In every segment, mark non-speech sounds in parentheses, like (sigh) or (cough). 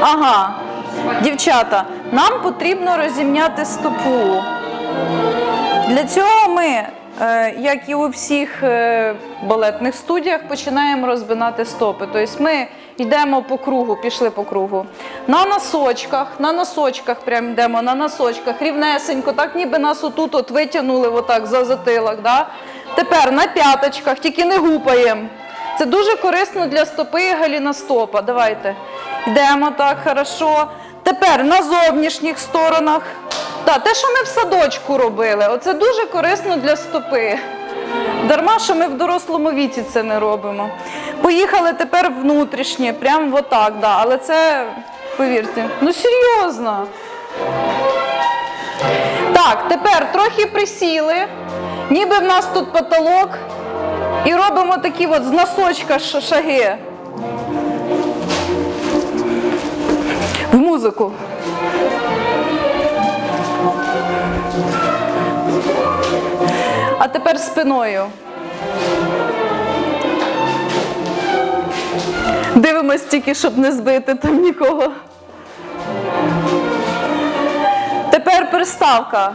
Ага. Дівчата, нам потрібно розімняти стопу. Для цього ми, е, як і у всіх е, балетних студіях, починаємо розбинати стопи. Тобто ми йдемо по кругу, пішли по кругу. На носочках, на носочках прям йдемо, на носочках, рівнесенько, так ніби нас отут от витягнули отак за затилок. Да? Тепер на п'яточках, тільки не гупаємо. Це дуже корисно для стопи і галіностопа. Давайте. Йдемо так, хорошо. Тепер на зовнішніх сторонах. Так, те, що ми в садочку робили, оце дуже корисно для стопи. Дарма, що ми в дорослому віці це не робимо. Поїхали тепер внутрішнє, прямо отак, да. але це, повірте, ну серйозно. Так, тепер трохи присіли, ніби в нас тут потолок, і робимо такі от з носочка шаги. В музику. А тепер спиною. Дивимось тільки, щоб не збити там нікого. Тепер приставка.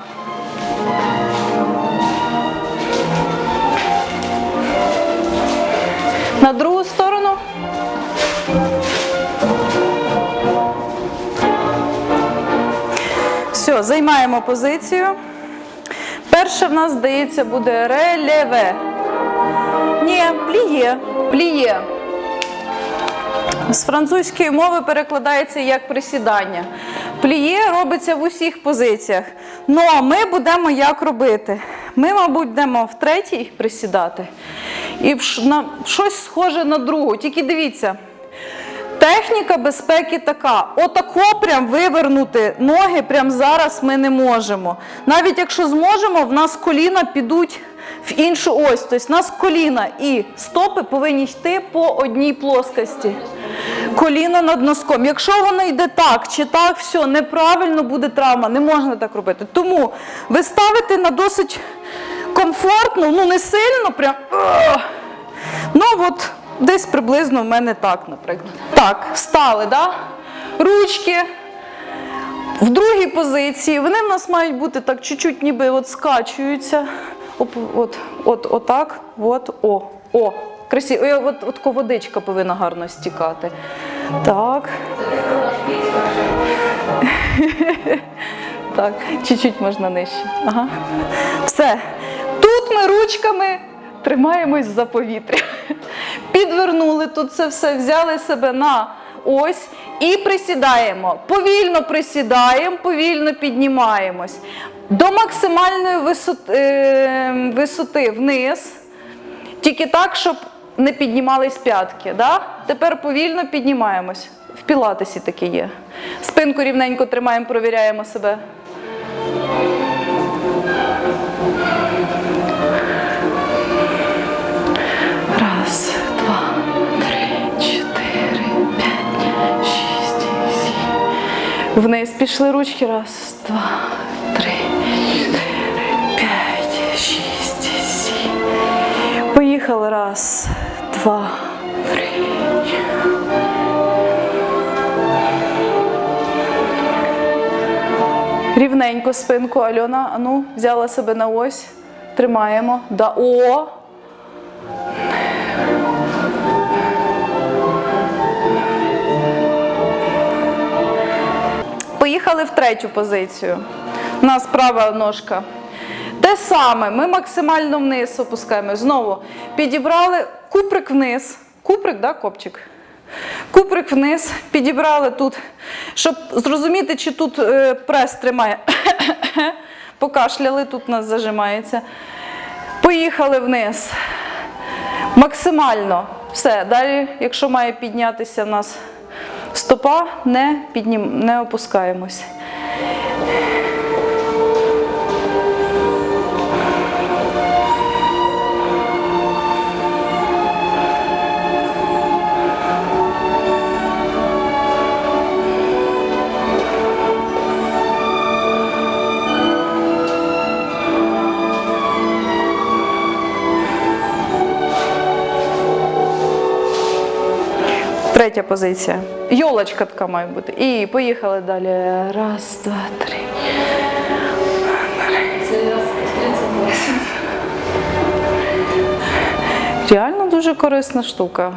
На другу сторону. Все, займаємо позицію. Перше в нас, здається, буде релеве. Ні, пліє. Пліє. З французької мови перекладається як присідання. Пліє робиться в усіх позиціях. Ну а ми будемо як робити? Ми, мабуть, будемо в третій присідати і на щось схоже на другу. Тільки дивіться. Техніка безпеки така. Отако прям вивернути ноги прямо зараз ми не можемо. Навіть якщо зможемо, в нас коліна підуть в іншу ось. Тобто в нас коліна і стопи повинні йти по одній плоскості. Коліно над носком. Якщо воно йде так чи так, все, неправильно буде травма, не можна так робити. Тому ви ставите на досить комфортну, ну не сильно, прям. Ну от десь приблизно в мене так, наприклад. Так, стали, да? Ручки. В другій позиції вони в нас мають бути так чуть-чуть ніби от скачуються. Оп, от, от, отак, от, о, о. Красиво. Ой, От, от водичка повинна гарно стікати. Так. (laughs) Так, чуть-чуть можна нижче. Ага. Все. Ми ручками тримаємось за повітря. Підвернули тут це все, взяли себе на ось і присідаємо. Повільно присідаємо, повільно піднімаємось. До максимальної висоти, е, висоти вниз. Тільки так, щоб не піднімались п'ятки. Да? Тепер повільно піднімаємось. В пілатесі таке є. Спинку рівненько тримаємо, провіряємо себе. Вниз пішли ручки. Раз, два, три, чотири, п'ять, шість, сім. Поїхали. Раз, два, три. Рівненько спинку, Альона, ану, взяла себе на ось. Тримаємо. Да. О! Поїхали в третю позицію. У нас права ножка. Те саме, ми максимально вниз опускаємо. Знову підібрали куприк вниз. Куприк, да, копчик? Куприк вниз, підібрали тут, щоб зрозуміти, чи тут е, прес тримає. (coughs) Покашляли, тут у нас зажимається. Поїхали вниз. Максимально. Все. Далі, якщо має піднятися в нас стопа, не, піднім... не опускаємось. Третя позиція. Йолочка така має бути. І поїхали далі. Раз, два, три. Реально дуже корисна штука.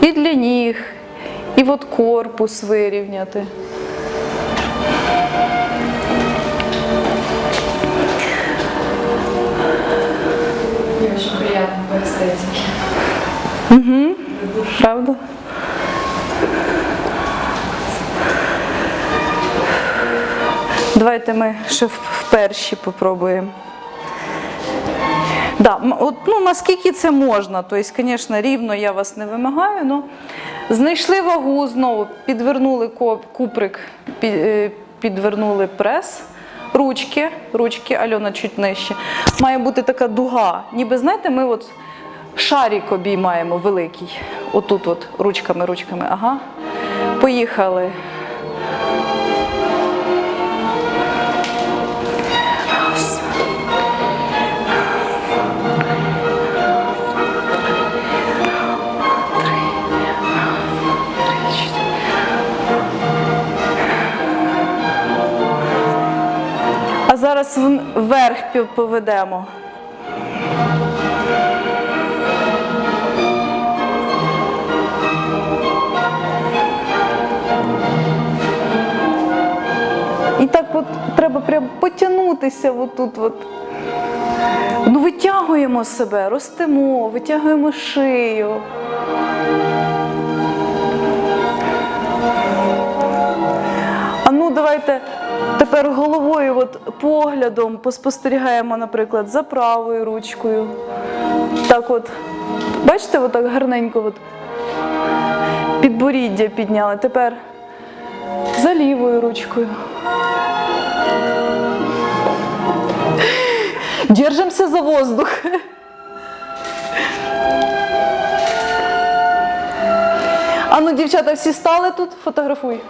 І для ніг, і от корпус вирівняти. Очень приятно по эстетике. Правда? Давайте ми ще в, перші попробуємо. Да, от, ну, наскільки це можна, тобто, звісно, рівно я вас не вимагаю, але знайшли вагу знову, підвернули куприк, е, підвернули прес, ручки, ручки, Альона чуть нижче. Має бути така дуга. Ніби знаєте, ми от шарик обіймаємо великий. Отут, от, ручками, ручками. Ага. Поїхали. Вверх поведемо. І так от треба прям потягнутися отут. От. Ну, витягуємо себе, ростемо, витягуємо шию. А ну, давайте тепер головою, от, поглядом поспостерігаємо, наприклад, за правою ручкою. Так от, бачите, отак гарненько от, підборіддя підняли. Тепер за лівою ручкою. Держимося за воздух. А ну, дівчата, всі стали тут, фотографуй.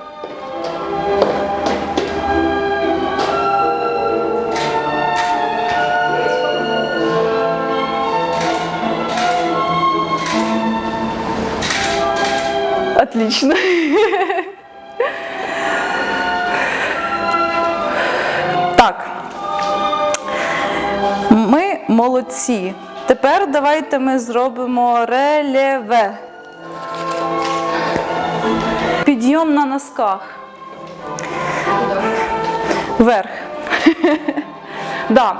Отлично. Так. Ми молодці. Тепер давайте ми зробимо релєве. Підйом на носках. Вверх. (laughs) Да.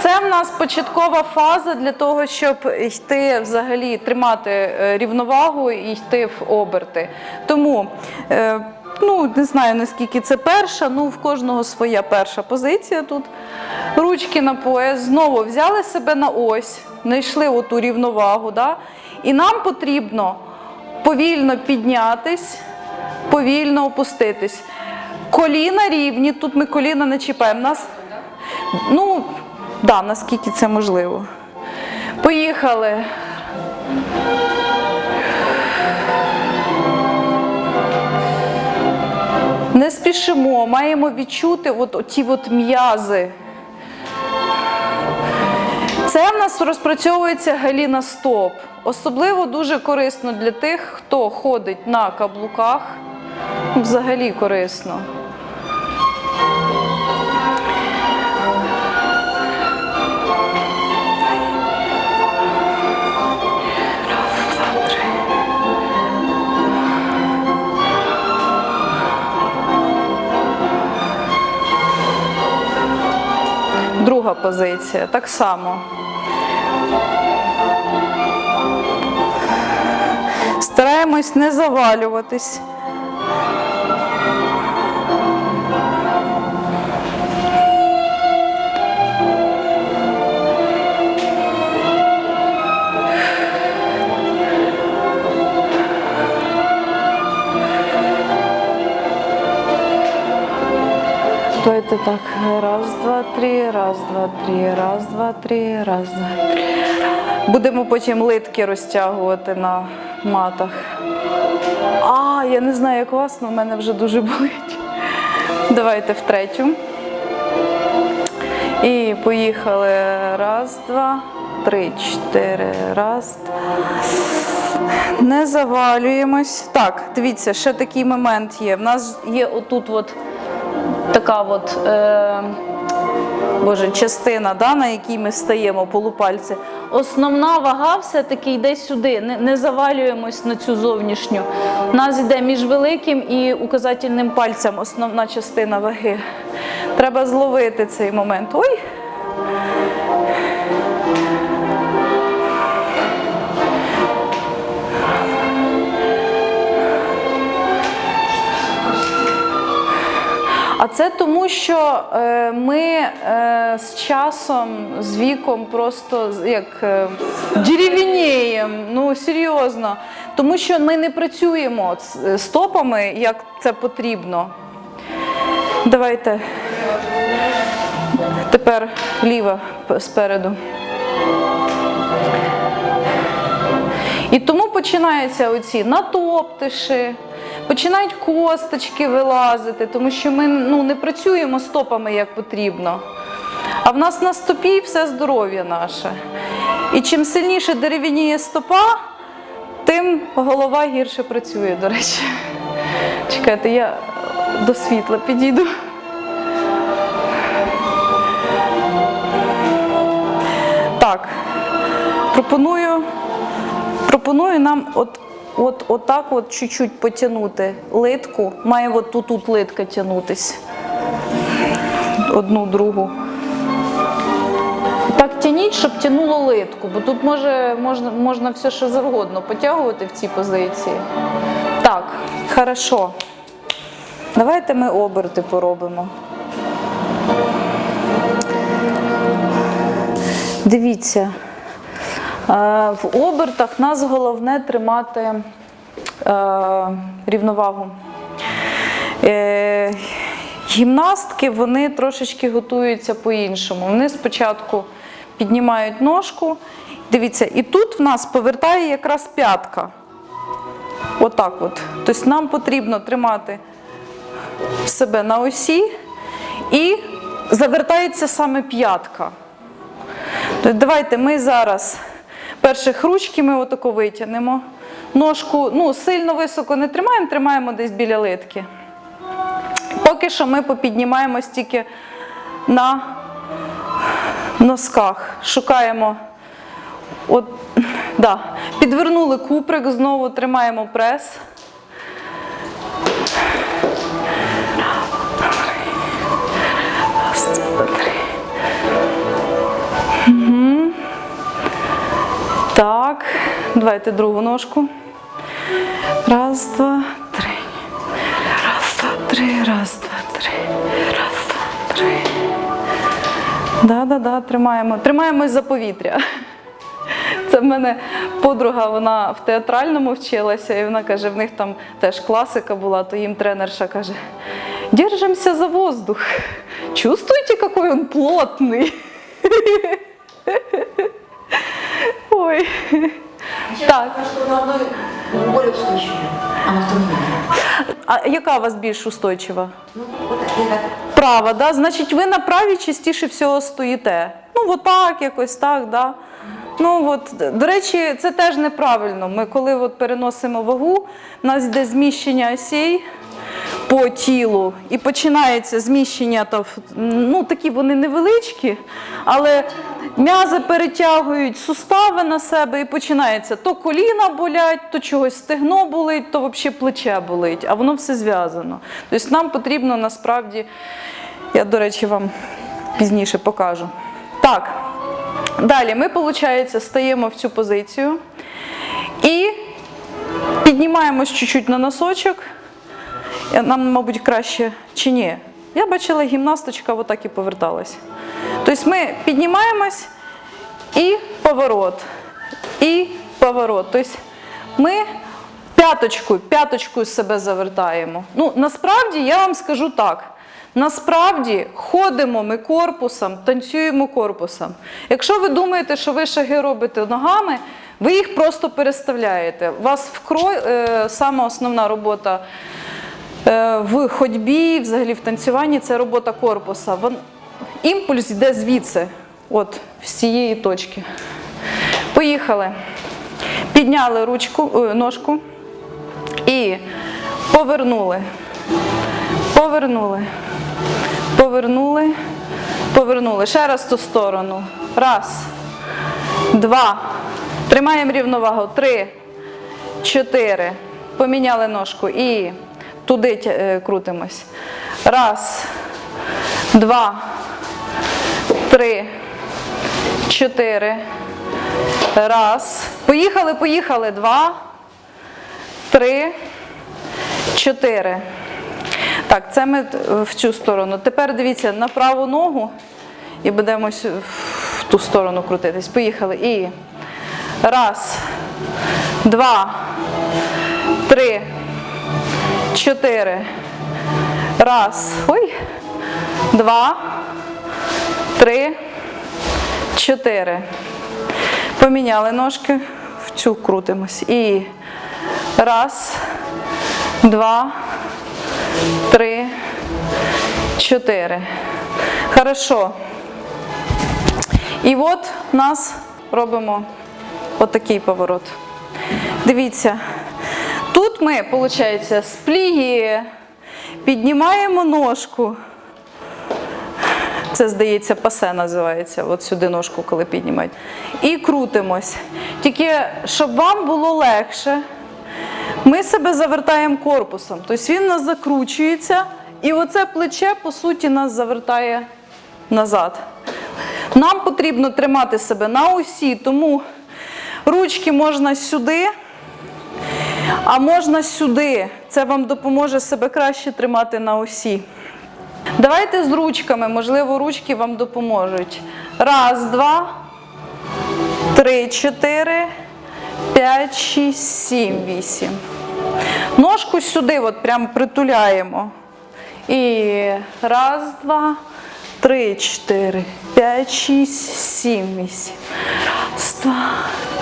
Це в нас початкова фаза для того, щоб йти взагалі тримати е, рівновагу і йти в оберти. Тому, е, ну не знаю наскільки це перша, ну в кожного своя перша позиція тут. Ручки на пояс, знову взяли себе на ось, знайшли оту рівновагу. Да? І нам потрібно повільно піднятись, повільно опуститись. Коліна рівні, тут ми коліна не чіпаємо. Нас Ну, да, наскільки це можливо. Поїхали. Не спішимо, маємо відчути от ті от м'язи. Це в нас розпрацьовується галіна стоп. Особливо дуже корисно для тих, хто ходить на каблуках. Взагалі корисно. Друга позиція, так само. Стараємось не завалюватись. Давайте так. Раз, два, три, раз, два, три, раз, два, три, раз, два, три. Будемо потім литки розтягувати на матах. А, я не знаю, як у вас, але в мене вже дуже болить. Давайте в третю. І поїхали. Раз, два, три, чотири. Раз. Не завалюємось. Так, дивіться, ще такий момент є. В нас є отут от така от. Е, Боже, частина, да, на якій ми стаємо полупальці. Основна вага все-таки йде сюди. Не, не завалюємось на цю зовнішню. Нас йде між великим і указательним пальцем основна частина ваги. Треба зловити цей момент. Ой! А це тому, що е, ми е, з часом, з віком просто як е, дерев'яніємо, ну серйозно. Тому що ми не працюємо стопами, як це потрібно. Давайте тепер ліва спереду. І тому починаються оці натоптиші, починають косточки вилазити, тому що ми ну, не працюємо стопами як потрібно. А в нас на стопі все здоров'я наше. І чим сильніше дерев'яніє стопа, тим голова гірше працює, до речі. Чекайте, я до світла підійду. Так, пропоную Пропоную нам от, от, от так от чуть-чуть потягнути литку. Має от тут, тут литка тягнутись. Одну другу. Так тяніть, щоб тянуло литку, бо тут може, можна, можна все що завгодно потягувати в цій позиції. Так, хорошо. Давайте ми оберти поробимо. Дивіться. Е, В обертах нас головне тримати е, рівновагу. Е, Гімнастки вони трошечки готуються по-іншому. Вони спочатку піднімають ножку. Дивіться, і тут в нас повертає якраз п'ятка. Отак от. Тобто нам потрібно тримати себе на осі і завертається саме п'ятка. То давайте ми зараз перших ручки ми отако витягнемо. Ножку ну, сильно високо не тримаємо, тримаємо десь біля литки. Поки що ми попіднімаємось тільки на носках. Шукаємо. От, да. Підвернули куприк, знову тримаємо прес. Раз, два, три. Так, давайте другу ножку. Раз, два, три. Раз, два, три, раз, два, три. Раз, два, три. Да-да-да, тримаємо. Тримаємось за повітря. Це в мене подруга, вона в театральному вчилася, і вона каже, в них там теж класика була, то їм тренерша каже: Держимося за воздух. Чувствуєте, який він плотний? Ой. Так. на более а на второй. А яка у вас більш устойчива? Ну. Права, да? Значить, ви на правій частіше всього стоїте. Ну, от так, якось так, да. Ну от, до речі, це теж неправильно. Ми коли от переносимо вагу, у нас йде зміщення осей по тілу і починається зміщення, та, ну такі вони невеличкі, але м'язи перетягують сустави на себе і починається то коліна болять, то чогось стегно болить, то взагалі плече болить, а воно все зв'язано. Тобто нам потрібно насправді, я, до речі, вам пізніше покажу. Так, далі ми, виходить, стаємо в цю позицію і піднімаємось чуть-чуть на носочок. Нам, мабуть, краще чи ні. Я бачила, гімнасточка отак і поверталась. Тобто ми піднімаємось і поворот, і поворот. Тобто ми п'яточкою, п'яточкою себе завертаємо. Ну, насправді я вам скажу так. Насправді ходимо ми корпусом, танцюємо корпусом. Якщо ви думаєте, що ви шаги робите ногами, ви їх просто переставляєте. У вас вкро... е, саме основна робота в ходьбі, взагалі в танцюванні це робота корпуса. Вон... Імпульс йде звідси, от з цієї точки. Поїхали. Підняли ручку, е, ножку і повернули. Повернули. Повернули. Повернули. Ще раз ту сторону. Раз. Два. Тримаємо рівновагу. Три. Чотири. Поміняли ножку і туди е, крутимось. Раз. Два. Три. Чотири. Раз. Поїхали, поїхали. Два. Три. Чотири. Так, це ми в цю сторону. Тепер дивіться на праву ногу і будемо в ту сторону крутитись. Поїхали. І раз, два, три, чотири. Раз. Ой. Два, три, чотири. Поміняли ножки, в цю крутимось. І раз, два, три, чотири. Хорошо. І от нас робимо отакий поворот. Дивіться, тут ми, виходить, з пліє, піднімаємо ножку. Це, здається, пасе називається. От сюди ножку, коли піднімають. І крутимось. Тільки, щоб вам було легше, ми себе завертаємо корпусом. Тобто він у нас закручується, і оце плече, по суті, нас завертає назад. Нам потрібно тримати себе на осі, тому ручки можна сюди, а можна сюди. Це вам допоможе себе краще тримати на осі. Давайте з ручками, можливо, ручки вам допоможуть. Раз, два, три, чотири, п'ять, шість, сім, вісім. Ножку сюди от прям притуляємо. І раз, два, три, чотири, п'ять, шість, сім, вісім. Раз, два,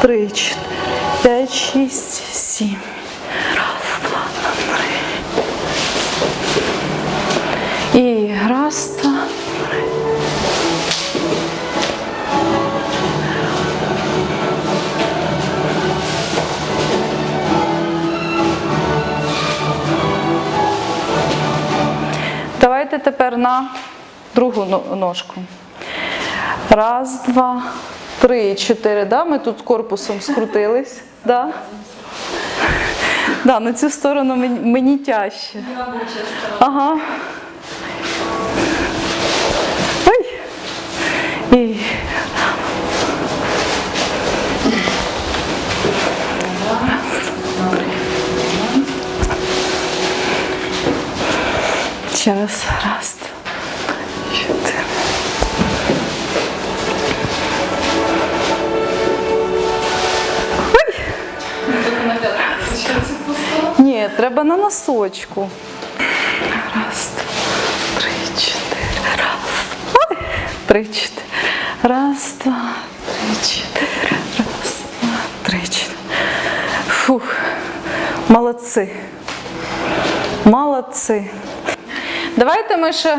три, чотири, п'ять, шість, сім. Раз, два, три. І раз, два, три. Давайте тепер на другу ножку. Раз, два, три, чотири. Да? Ми тут корпусом скрутились. Да? Да, на цю сторону мені, мені тяжче. Ага. Ой. І. Ще раз. Раз, Треба на носочку. Раз, два, три, чотири. Раз. Ой. Три, чотири. Раз, два, три, чотири. Раз, два, три, чотири. Фух. Молодці. Молодці. Давайте ми ще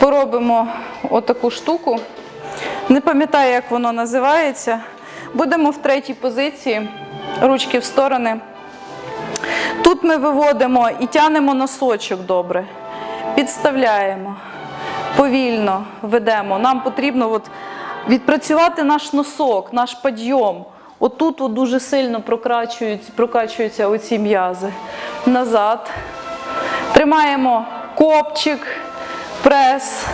поробимо отаку штуку. Не пам'ятаю, як воно називається. Будемо в третій позиції, ручки в сторони. Тут ми виводимо і тянемо носочок добре. Підставляємо, повільно ведемо. Нам потрібно от відпрацювати наш носок, наш підйом. Отут от дуже сильно прокрачують, прокачуються оці м'язи. Назад. Тримаємо копчик, прес.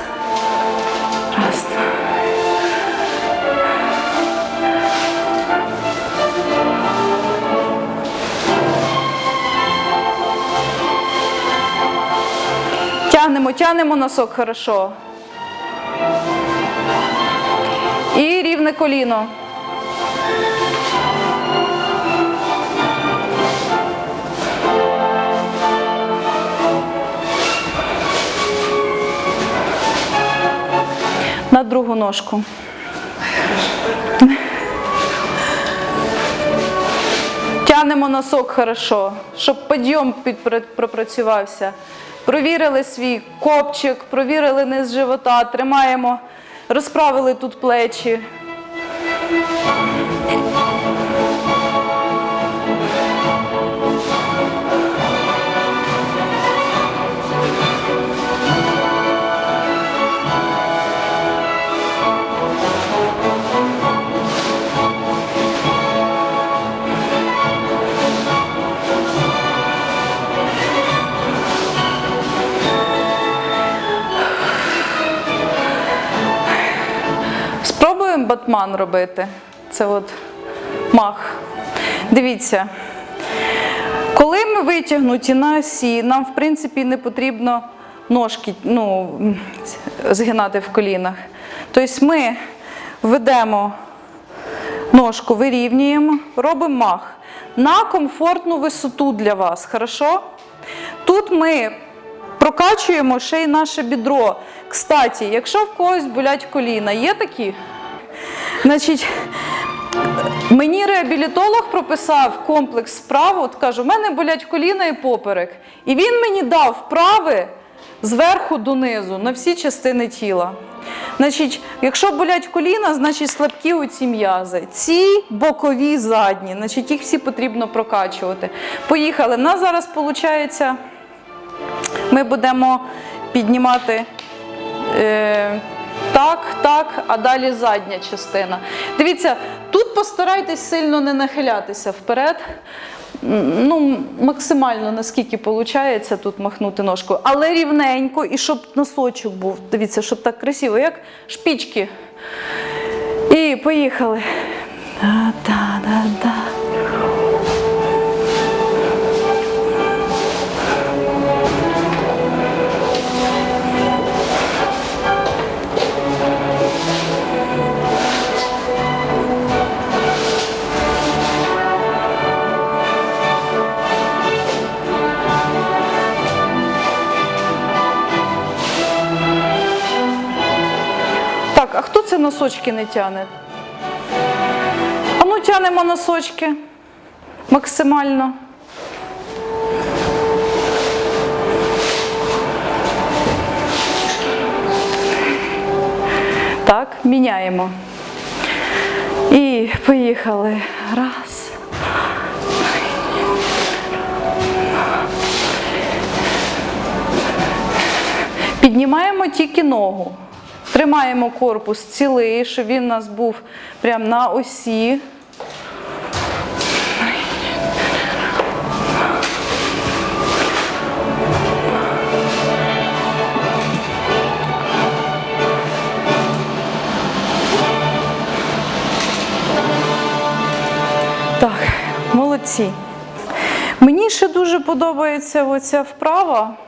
Тягнемо, тягнемо носок хорошо. І рівне коліно. На другу ножку. Тянемо носок хорошо, щоб підйом пропрацювався. Провірили свій копчик, провірили низ живота, тримаємо, розправили тут плечі. Батман робити. Це от мах. Дивіться. Коли ми витягнуті на осі, нам в принципі не потрібно ножки ну, згинати в колінах. Тобто ми ведемо ножку, вирівнюємо, робимо мах на комфортну висоту для вас. Хорошо? Тут ми прокачуємо ще й наше бідро. Кстати, якщо в когось болять коліна, є такі? Значить, Мені реабілітолог прописав комплекс вправ, от кажу, в мене болять коліна і поперек. І він мені дав вправи зверху донизу на всі частини тіла. Значить, якщо болять коліна, значить слабкі оці м'язи. Ці бокові задні, значить їх всі потрібно прокачувати. Поїхали. У нас зараз виходить, ми будемо піднімати. Е, так, так, а далі задня частина. Дивіться, тут постарайтесь сильно не нахилятися вперед. Ну, максимально наскільки виходить тут махнути ножкою, але рівненько і щоб носочок був. Дивіться, щоб так красиво, як шпічки. І поїхали. Да-да-да-да. Носочки не тяне? А ну тянемо носочки максимально. Так, міняємо. І поїхали. Раз. Піднімаємо тільки ногу. Тримаємо корпус цілий, щоб він у нас був прямо на осі. Мені ще дуже подобається оця вправа.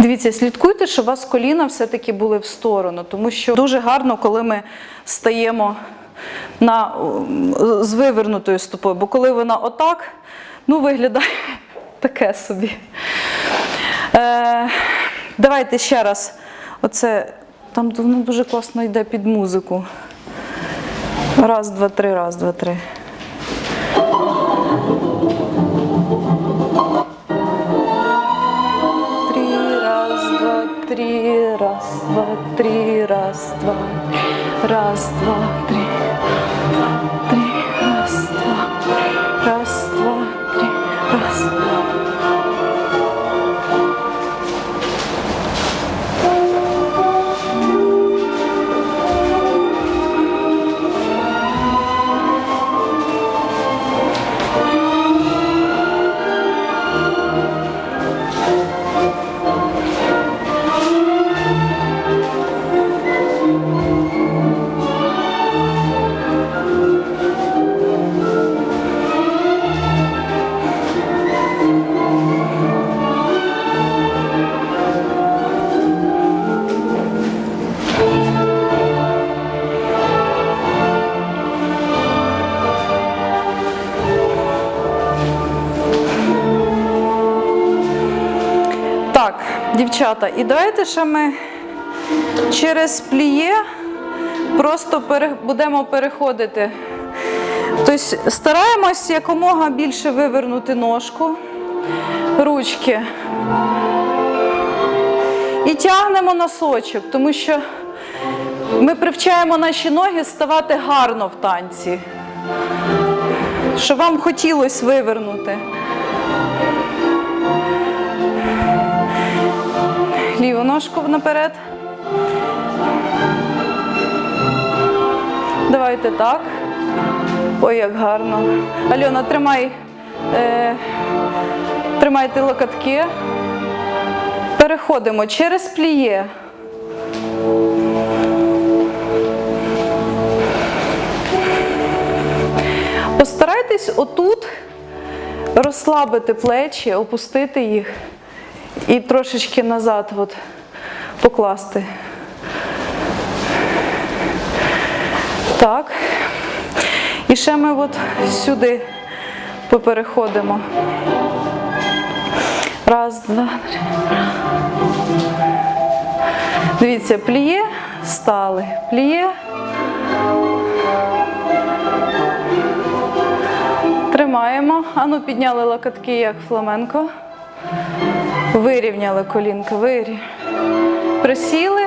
Дивіться, слідкуйте, щоб у вас коліна все-таки були в сторону, тому що дуже гарно, коли ми стаємо на, з вивернутою стопою, бо коли вона отак, ну виглядає (laughs) таке собі. Е, давайте ще раз. Оце там воно дуже класно йде під музику. Раз, два, три, раз, два. Три, три, раз, два, три, раз, два, раз, два, три, три, дівчата, і давайте ще ми через пліє просто будемо переходити Тобто стараємось якомога більше вивернути ножку, ручки. І тягнемо носочок, тому що ми привчаємо наші ноги ставати гарно в танці. Що вам хотілося вивернути. Ліву ножку наперед. Давайте так. Ой, як гарно. Альона, тримай, е, тримайте локотки. Переходимо через пліє. Постарайтесь отут розслабити плечі, опустити їх і трошечки назад от, покласти. Так. І ще ми от сюди попереходимо. Раз, два, три. Дивіться, пліє, стали, пліє. Тримаємо. Ану, підняли локотки, як фламенко. Вирівняли колінка, вирів. Присіли,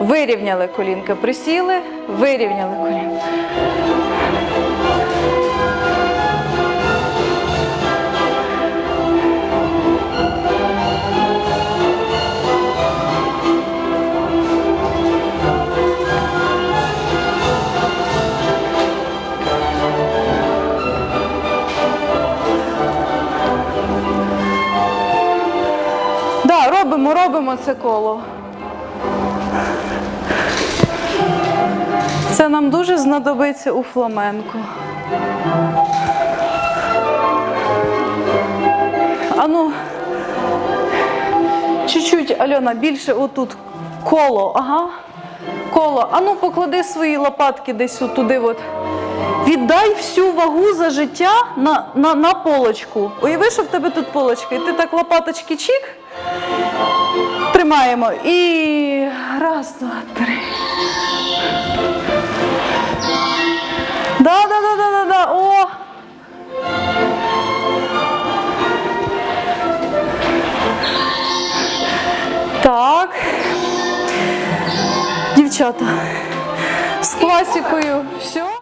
вирівняли колінка, присіли, вирівняли колінка. Робимо, робимо це коло. Це нам дуже знадобиться у фламенко. Ану, чуть-чуть, Альона, більше отут коло, ага. Коло. Ану, поклади свої лопатки десь туди. От. Віддай всю вагу за життя на, на, на полочку. Уяви, що в тебе тут полочка, і ти так лопаточки чик. Тримаємо. І раз, два, три. Да, да, да, да, да, да. О! Так. Дівчата. З класикою все.